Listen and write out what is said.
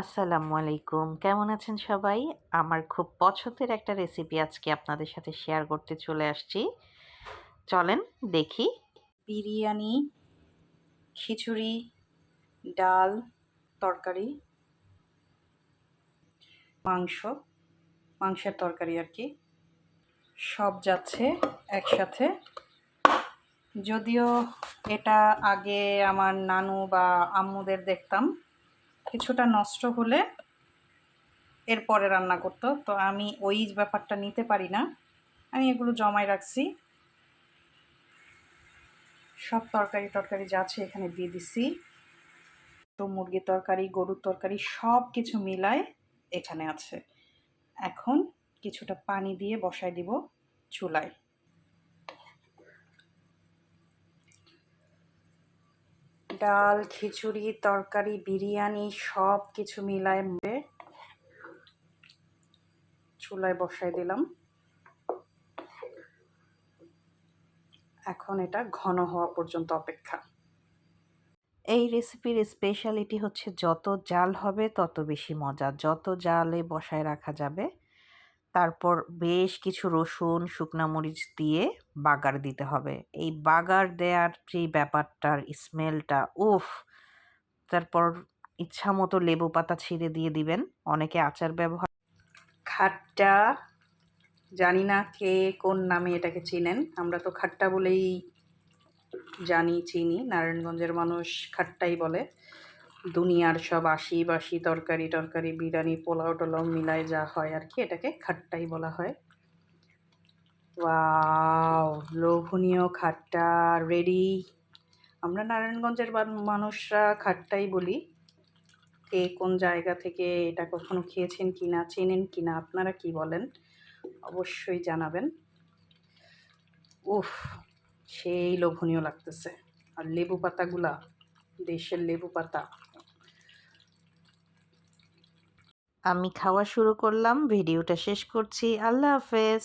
আসসালামু আলাইকুম। কেমন আছেন সবাই? আমার খুব পছন্দের একটা রেসিপি আজকে আপনাদের সাথে শেয়ার করতে চলে আসছি। চলেন দেখি। বিরিয়ানি, খিচুড়ি, ডাল, তরকারি, মাংস, মাংসের তরকারি আর কি। সব যাচ্ছে একসাথে। যদিও এটা আগে আমার নানু বা আম্মুদের দেখতাম কিছুটা নষ্ট হলে এরপরে রান্না করতো। তো আমি ওই ব্যাপারটা নিতে পারি না। আমি এগুলো জমায় রাখছি। সব তরকারি টরকারি যা আছে এখানে দিয়ে দিছি। তো মুরগির তরকারি, গরুর তরকারি সব কিছু মিলায় এখানে আছে। এখন কিছুটা পানি দিয়ে বসায় দিব চুলায়। ডাল, খিচুড়ি, তরকারি, বিরিয়ানি সব কিছু মিলায় চুলায় বসায় দিলাম। এখন এটা ঘন হওয়া পর্যন্ত অপেক্ষা। এই রেসিপির স্পেশালিটি হচ্ছে যত জাল হবে তত বেশি মজা। যত জালে বসায় রাখা যাবে, তারপর বেশ কিছু রসুন, শুকনা মরিচ দিয়ে বাগার দিতে হবে। এই বাগার দেওয়ার যে ব্যাপারটার স্মেলটা, উফ! তারপর ইচ্ছা মতো লেবু পাতা ছিঁড়ে দিয়ে দিবেন। অনেকে আচার ব্যবহার খাট্টা, জানি না কে কোন নামে এটাকে চিনেন, আমরা তো খাট্টা বলেই জানি, চিনি। নারায়ণগঞ্জের মানুষ খাট্টাই বলে। দুনিয়ার সব আশি বাসি তরকারি টরকারি বিরিয়ানি পোলাও টোলাও মিলায় যা হয় আর কি, এটাকে খাট্টাই বলা হয়। ওয়াও, লোভনীয় খাট্টা রেডি আমরা নারায়ণগঞ্জের মানুষরা খাট্টাই বলি। কে কোন জায়গা থেকে এটা কখনো খেয়েছেন কি না চেনেন কি না আপনারা কি বলেন? অবশ্যই জানাবেন। উফ, সেই লোভনীয় লাগতেছে। আর লেবু পাতাগুলা, দেশের লেবু পাতা। আমি খাওয়া শুরু করলাম, ভিডিওটা শেষ করছি। আল্লাহ হাফেজ।